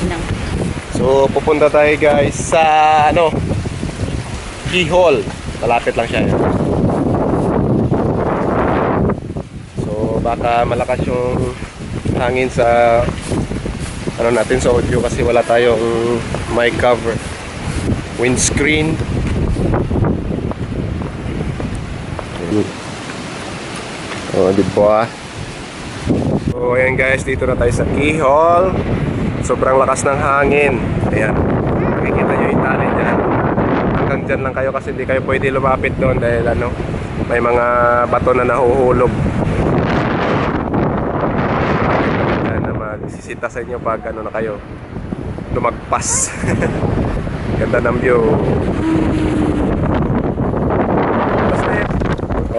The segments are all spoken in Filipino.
Inang. So, pupunta tayo guys sa ano, Keyhole. Malapit lang siya. So, baka malakas yung hangin sa ano natin sa audio kasi wala tayong mic cover. Windscreen. Oh, di ba? So, ayan guys, dito na tayo sa Keyhole. Sobrang lakas ng hangin. Ayan. Makikita nyo yung tali dyan. Hanggang dyan lang kayo kasi hindi kayo pwede lumapit doon dahil ano, may mga bato na nahuhulog. Na magsisita sa inyo pag ano na kayo lumagpas. Ganda ng view.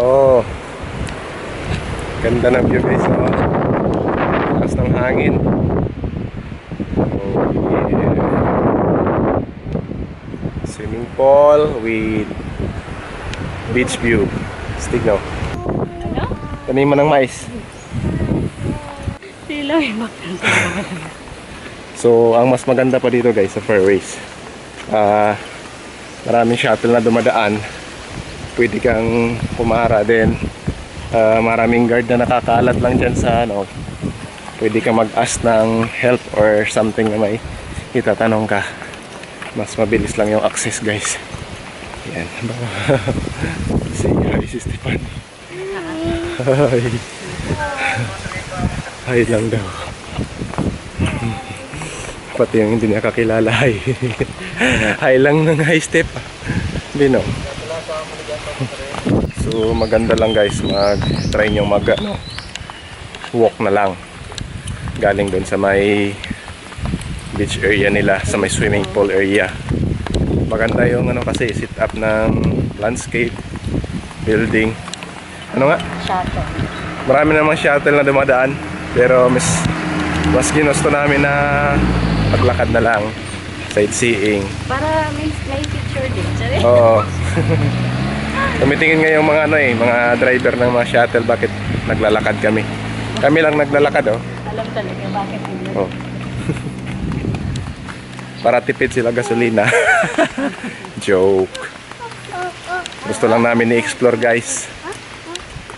Oh. Ganda ng view guys. Oh. Lakas ng hangin. Oh, yeah. Pool with beach view. Stig no. Ano? Tanim mo ng mais. Sila may So, ang mas maganda pa dito guys sa fairways. Ah, maraming shuttle na dumadaan. Pwede kang pumara din. Ah, maraming guard na nakakalat lang dyan sa ano. Pwede kang mag-ask ng help or something na may itatanong ka. Mas mabilis lang yung access guys. Yan. si, hi si Stefan. Hi. Hi lang daw. Pati yung hindi niya kakilala, hi. hi lang ng high step. Hindi no. So maganda lang guys, mag-try nyo mag ano, walk na lang. Galing doon sa may beach area nila, sa may swimming pool area. Maganda yung ano kasi sit up ng landscape, building. Ano nga? Shuttle. Marami namang shuttle na dumadaan. Pero mas, mas ginusto namin na paglakad na lang. Sightseeing. Para may, may picture din. Sorry. Oo. Tumitingin nga yung mga ano eh, mga driver ng mga shuttle bakit naglalakad kami. Kami lang naglalakad oh. Alam talaga bakit hindi. oh. Para tipid sila gasolina. Joke. Gusto lang namin i-explore guys.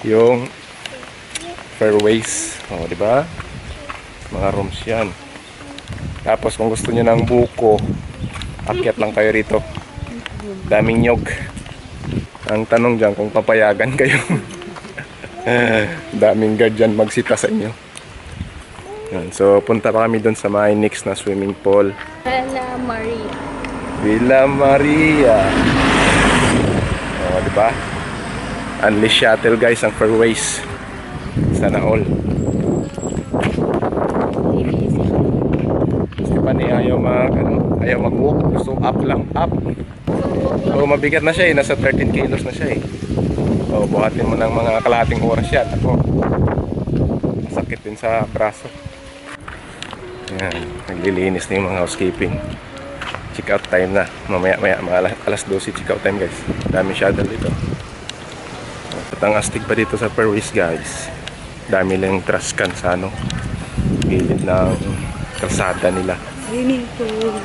Yung fairways. Oh, di ba? Mga rooms 'yan. Tapos kung gusto niyo ng buko, akyat lang kayo rito. Daming nyog. Ang tanong diyan kung papayagan kayo. Daming guard dyan magsita sa inyo. Yan. So punta pa kami doon sa may next na swimming pool. Hello, Maria. Villa Maria. Oh, di ba? Unleash shuttle guys ang fairways. Sana all. Kasi pa ni ayaw mag ano, ayaw mag-walk. Gusto up lang, up. So mabigat na siya eh, nasa 13 kilos na siya eh. So buhatin mo ng mga kalahating oras yan. Ako. Masakit din sa braso. Yan, naglilinis na yung mga housekeeping. Check out time na. Mamaya maya mga alas, alas 12 check out time guys. Dami shuttle dito. At ang astig pa dito sa Perwis guys. Dami lang trash can sa ano. Gilid ng kalsada nila. Swimming pool.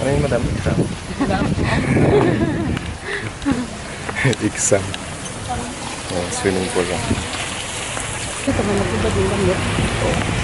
Ano yung madam? Exam. Exam. Oh, swimming pool lang. Ito man nagubad yung gamit. Oh.